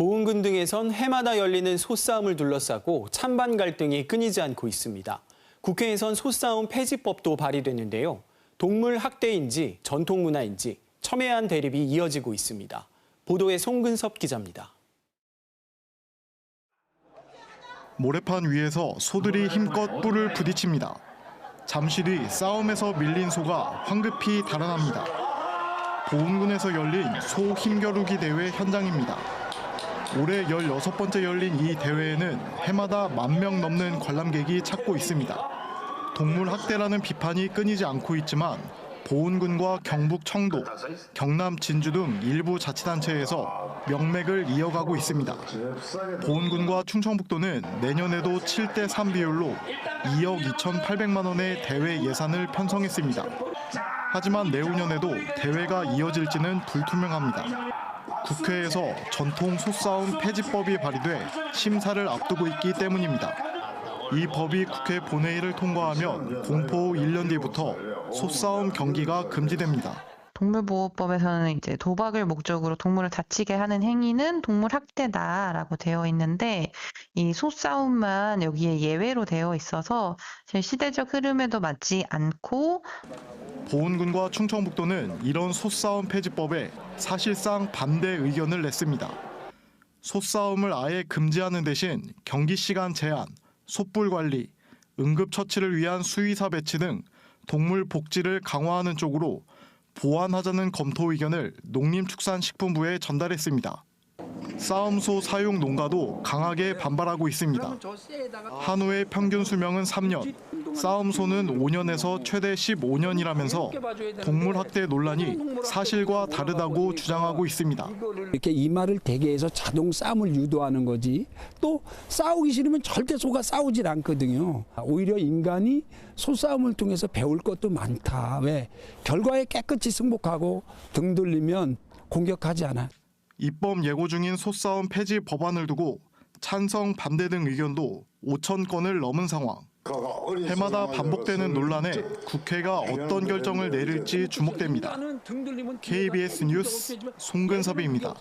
보은군 등에선 해마다 열리는 소싸움을 둘러싸고 찬반 갈등이 끊이지 않고 있습니다. 국회에선 소싸움 폐지법도 발의됐는데요. 동물 학대인지 전통 문화인지 첨예한 대립이 이어지고 있습니다. 보도에 송근섭 기자입니다. 모래판 위에서 소들이 힘껏 뿔을 부딪힙니다. 잠시 뒤 싸움에서 밀린 소가 황급히 달아납니다. 보은군에서 열린 소 힘겨루기 대회 현장입니다. 올해 16번째 열린 이 대회에는 해마다 만 명 넘는 관람객이 찾고 있습니다. 동물 학대라는 비판이 끊이지 않고 있지만 보은군과 경북 청도, 경남 진주 등 일부 자치단체에서 명맥을 이어가고 있습니다. 보은군과 충청북도는 내년에도 7대 3 비율로 2억 2,800만 원의 대회 예산을 편성했습니다. 하지만 내후년에도 대회가 이어질지는 불투명합니다. 국회에서 전통 소싸움 폐지법이 발의돼 심사를 앞두고 있기 때문입니다. 이 법이 국회 본회의를 통과하면 공포 후 1년 뒤부터 소싸움 경기가 금지됩니다. 동물보호법에서는 이제 도박을 목적으로 동물을 다치게 하는 행위는 동물 학대다라고 되어 있는데 이 소싸움만 여기에 예외로 되어 있어서 제 시대적 흐름에도 맞지 않고 보은군과 충청북도는 이런 소싸움 폐지법에 사실상 반대 의견을 냈습니다. 소싸움을 아예 금지하는 대신 경기 시간 제한, 솥불 관리, 응급 처치를 위한 수의사 배치 등 동물 복지를 강화하는 쪽으로 보완하자는 검토 의견을 농림축산식품부에 전달했습니다. 싸움소 사용 농가도 강하게 반발하고 있습니다. 한우의 평균 수명은 3년, 싸움소는 5년에서 최대 15년이라면서 동물 학대 논란이 사실과 다르다고 주장하고 있습니다. 이렇게 이마를 대게 해서 자동 싸움을 유도하는 거지 또 싸우기 싫으면 절대 소가 싸우질 않거든요. 오히려 인간이 소싸움을 통해서 배울 것도 많다. 왜? 결과에 깨끗이 승복하고 등 돌리면 공격하지 않아 입법 예고 중인 소싸움 폐지 법안을 두고 찬성 반대 등 의견도 5천 건을 넘은 상황. 해마다 반복되는 논란에 국회가 어떤 결정을 내릴지 주목됩니다. KBS 뉴스 송근섭입니다.